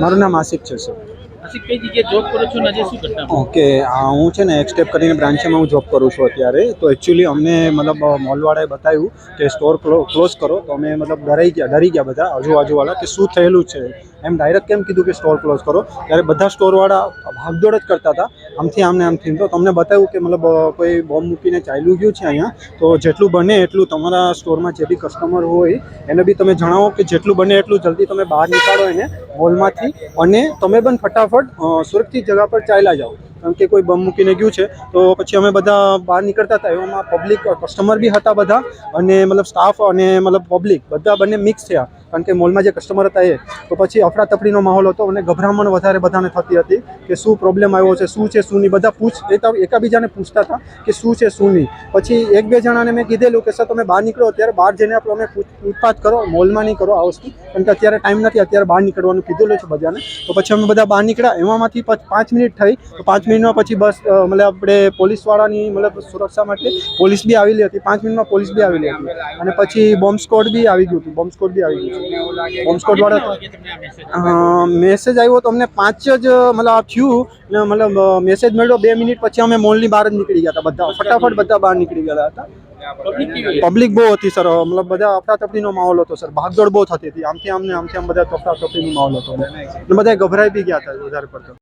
મારું નામ આસિફ છે સર ઓકે હું છે ને એક્સટેપ કરીને બ્રાન્ચમાં હું જોબ કરું છું અત્યારે. તો એકચ્યુઅલી અમને મતલબ મોલવાળાએ બતાવ્યું કે સ્ટોર ક્લોઝ કરો. તો અમે મતલબ ડરાઈ ગયા, ડરી ગયા બધા આજુબાજુવાળા કે શું થયેલું છે? એમ ડાયરેક્ટ કેમ કીધું કે સ્ટોર ક્લોઝ કરો? ત્યારે બધા સ્ટોરવાળા ભાગદોડ જ કરતા હતા. આમથી આમને આમથી તો તમને બતાવ્યું કે મતલબ કોઈ બોમ્બ મૂકીને ચાલ્યું ગયું છે અહીંયા. તો જેટલું બને એટલું તમારા સ્ટોરમાં જે બી કસ્ટમર હોય, એને બી તમે જણાવો કે જેટલું બને એટલું જલ્દી તમે બહાર નીકાળો એને. મોલમાંથી અને તમે પણ ફટાફટ સુરક્ષિત જગા પર ચાલ્યા જાઓ. કારણ કે કોઈ બમ મૂકીને ગયું છે, તો પછી અમે બધા બહાર નીકળતા હતા, એવામાં પબ્લિક કસ્ટમર બી હતા બધા, અને મતલબ સ્ટાફ અને મતલબ પબ્લિક બધા બંને મિક્સ થયા. કારણ કે મોલમાં જે કસ્ટમર હતા એ તો પછી અફડાતફડીનો માહોલ હતો અને ગભરામણ વધારે બધાને થતી હતી કે શું પ્રોબ્લેમ આવ્યો છે, શું છે, શું નહીં, બધા પૂછ એકાબીજાને પૂછતા હતા કે શું છે, શું નહીં. પછી એક બે જણાને મેં કીધેલું કે, સર, તમે બહાર નીકળો, અત્યારે બહાર જઈને આપણે અમે પૂછપાછ કરો, મોલમાં નહીં કરો, આ વસ્તુ. કારણ કે અત્યારે ટાઈમ નથી, અત્યારે બહાર નીકળવાનું કીધેલું છે બધાને. તો પછી અમે બધા બહાર નીકળ્યા. એમાંથી પાંચ મિનિટ થઈ. તો પાંચ મિનિટમાં પછી બસ મતલબ આપણે પોલીસવાળાની, મતલબ સુરક્ષા માટે પોલીસ બી આવેલી હતી. પાંચ મિનિટમાં પોલીસ બી આવેલી હતી. અને પછી બોમ્બ સ્કોડ બી આવી ગયું હતું. બોમ્બ સ્કોડ બી આવી ગયું છે. બોમ્બ સ્કોડ વાળા મેસેજ આવ્યો તો અમને પાંચ જ મતલબ થયું. ને મતલબ મેસેજ મળ્યો બે મિનિટ પછી અમે મોલની બહાર જ નીકળી ગયા હતા બધા. ફટાફટ બધા બહાર નીકળી ગયા હતી? પબ્લિક બહુ હતી સર. મતલબ બધા અફડાતફડીનો માહોલ હતો સર. ભાગદોડ બહુ થતી હતી. આમથી આમને આમથી આમ બધા અફડાતફડીનો માહોલ હતો. ને બધા ગભરાઈ બી ગયા હતા વધારે પડતો.